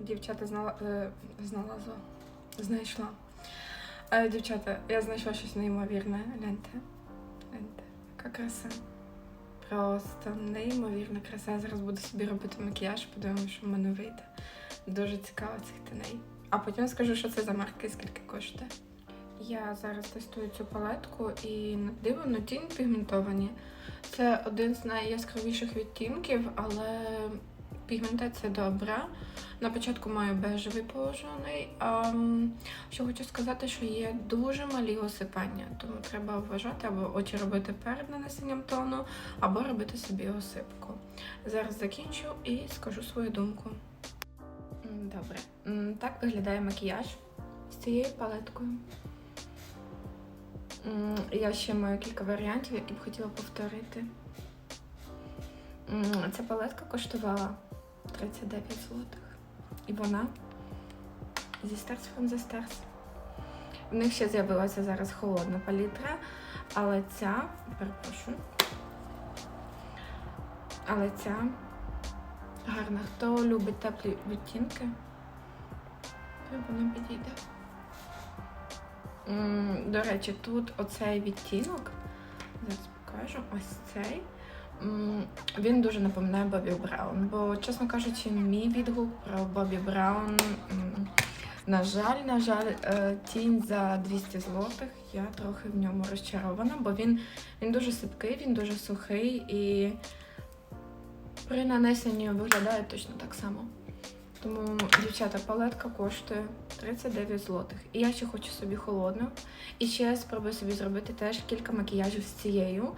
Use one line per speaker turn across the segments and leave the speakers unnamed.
Дівчата знала, е, знала знайшла. Е, дівчата, я знайшла щось неймовірне. Гляньте. Гляньте. Яка краса. Просто неймовірна краса. Я зараз буду собі робити макіяж, подивимося, що в мене вийде. Дуже цікаво цих теней. А потім скажу, що це за марки скільки коштує. Я зараз тестую цю палетку і диво на тінь пігментовані. Це один з найяскравіших відтінків, але пігментація добра. На початку маю бежевий положений. А, що хочу сказати, що є дуже малі осипання, тому треба вважати або очі робити перед нанесенням тону, або робити собі осипку. Зараз закінчу і скажу свою думку. Добре. Так виглядає макіяж з цією палеткою. Я ще маю кілька варіантів, які б хотіла повторити. Ця палетка коштувала 39 злотих. І вона зі from the Stars. В них ще з'явилася зараз холодна палітра, але ця, перепрошую. Але ця гарна. Хто любить теплі відтінки, вона підійде. До речі, тут оцей відтінок, зараз покажу, ось цей. Він дуже напоминає Бобі Браун, бо, чесно кажучи, мій відгук про Бобі Браун, на жаль, на жаль, е, тінь за 200 злотих. Я трохи в ньому розчарована, бо він, він дуже сипкий, він дуже сухий і при нанесенні виглядає точно так само. Тому, дівчата, палетка коштує 39 злотих. І я ще хочу собі холодну. І ще спробую собі зробити теж кілька макіяжів з цією,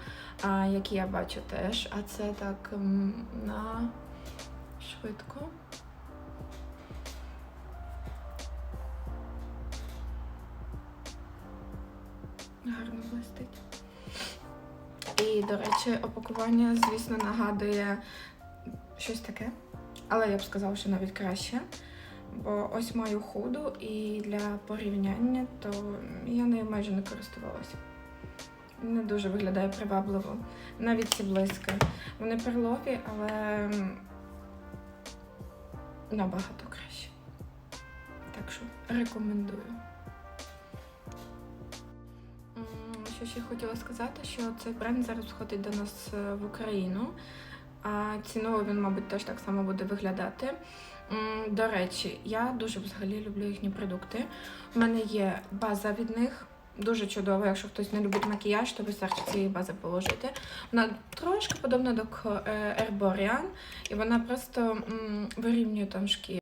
які я бачу теж. А це так на швидко. Гарно блистить. І, до речі, опакування, звісно, нагадує щось таке. Але я б сказала, що навіть краще. Бо ось маю худу, і для порівняння, то я нею майже не користувалася. Не дуже виглядає привабливо. Навіть ці блиски. Вони перлові, але набагато краще. Так що рекомендую. Що ще хотіла сказати, що цей бренд зараз входить до нас е, в Україну. А ціною він, мабуть, теж так само буде виглядати. До речі, я дуже взагалі люблю їхні продукти. У мене є база від них. Дуже чудово, якщо хтось не любить макіяж, то ви серч цієї бази положите. Вона трошки подобна до К- е, Herborian, і вона просто вирівнює там шкіру.